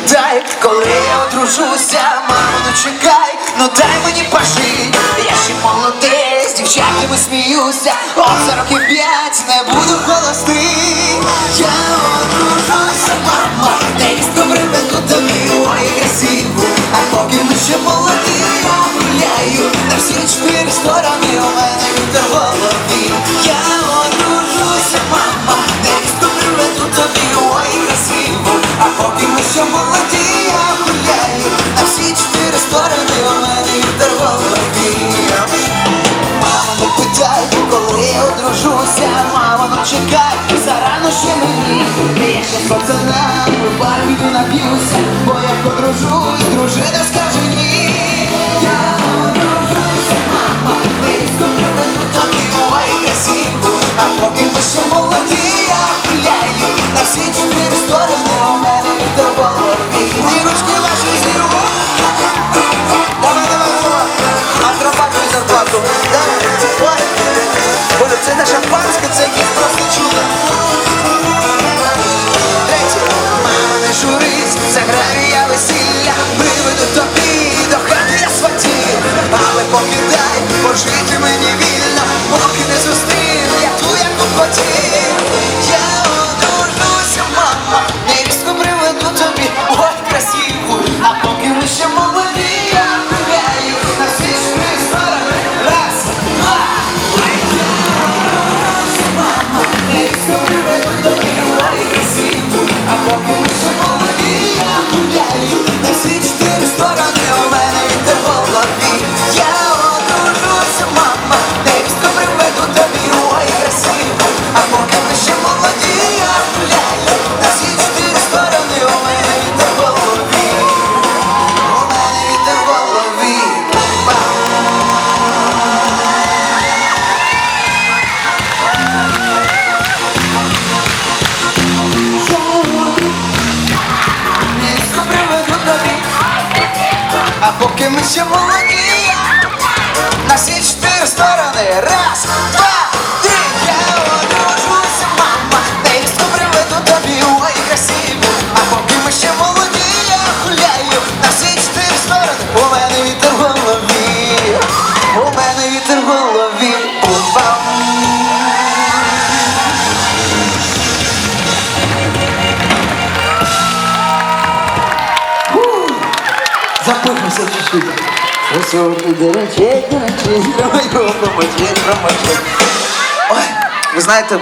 питають, коли я одружуся, мамо, ну чекай, ну дай мені пожить. Я ще молодий, з дівчатами сміюся, О, за років п'ять не буду холостий. Я чекай, зарано ще мені. Я ще з пацанами в піду нап'юся, бо як одружусь, дружина скаже ні. Я одружуся, мама, вирізку приведу тобі, ой, красиву, а поки ми ще молоді, я гуляю на всі чотири сторони у мене в голові. Ні ручки ваші весілля, приведу тобі до хати я сватів. Але поки дай пожити мені вільно, поки не зустрів, я ту, яку хотів. Я одружуся, мама, невістку приведу тобі, ой, красиву. А поки ми ще молоді, я гуляю на всі чотири сторони. Раз, два, три. Мама, невістку приведу тобі, ой, красиву. А поки ми ще молоді, я гуляю на всі чотири сторони. У мене йде в голові. А поки ми ще молоді, на всі чотири сторони. Раз, два, Запихнувся чуть-чуть. Високий диречей, диречей, промочить, промочить. Ой, ви знаєте,